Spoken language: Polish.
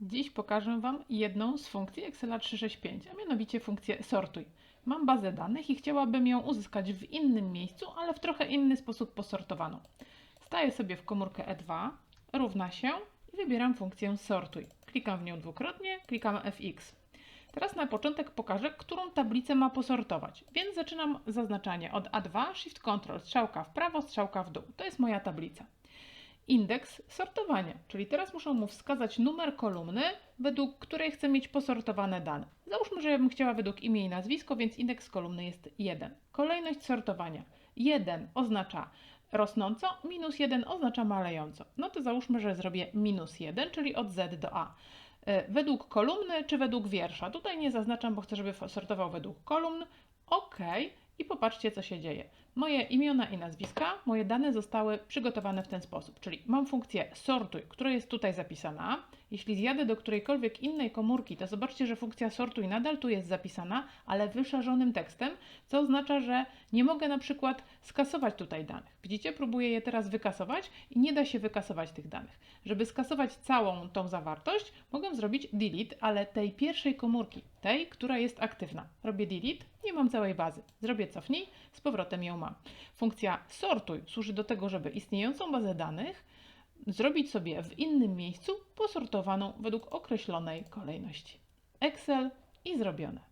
Dziś pokażę Wam jedną z funkcji Excela 365, a mianowicie funkcję sortuj. Mam bazę danych i chciałabym ją uzyskać w innym miejscu, ale w trochę inny sposób posortowaną. Staję sobie w komórkę E2, równa się i wybieram funkcję sortuj. Klikam w nią dwukrotnie, klikam FX. Teraz na początek pokażę, którą tablicę ma posortować, więc zaczynam zaznaczanie od A2, Shift Ctrl, strzałka w prawo, strzałka w dół. To jest moja tablica indeks sortowania, czyli teraz muszę mu wskazać numer kolumny, według której chcę mieć posortowane dane. Załóżmy, że ja bym chciała według imię i nazwisko, więc indeks kolumny jest 1. Kolejność sortowania. 1 oznacza rosnąco, minus 1 oznacza malejąco. No to załóżmy, że zrobię minus 1, czyli od Z do A. E, Według kolumny czy według wiersza? Tutaj nie zaznaczam, bo chcę, żeby sortował według kolumn. OK. I popatrzcie, co się dzieje. Moje imiona i nazwiska, moje dane zostały przygotowane w ten sposób, czyli mam funkcję sortuj, która jest tutaj zapisana. Jeśli zjadę do którejkolwiek innej komórki, to zobaczcie, że funkcja sortuj nadal tu jest zapisana, ale wyszarzonym tekstem, co oznacza, że nie mogę na przykład skasować tutaj danych. Widzicie, próbuję je teraz wykasować i nie da się wykasować tych danych. Żeby skasować całą tą zawartość, mogę zrobić delete, ale tej pierwszej komórki, tej, która jest aktywna. Robię delete, nie mam całej bazy. Zrobię cofnij, z powrotem ją mam. Funkcja sortuj służy do tego, żeby istniejącą bazę danych zrobić sobie w innym miejscu posortowaną według określonej kolejności. Excel i zrobione.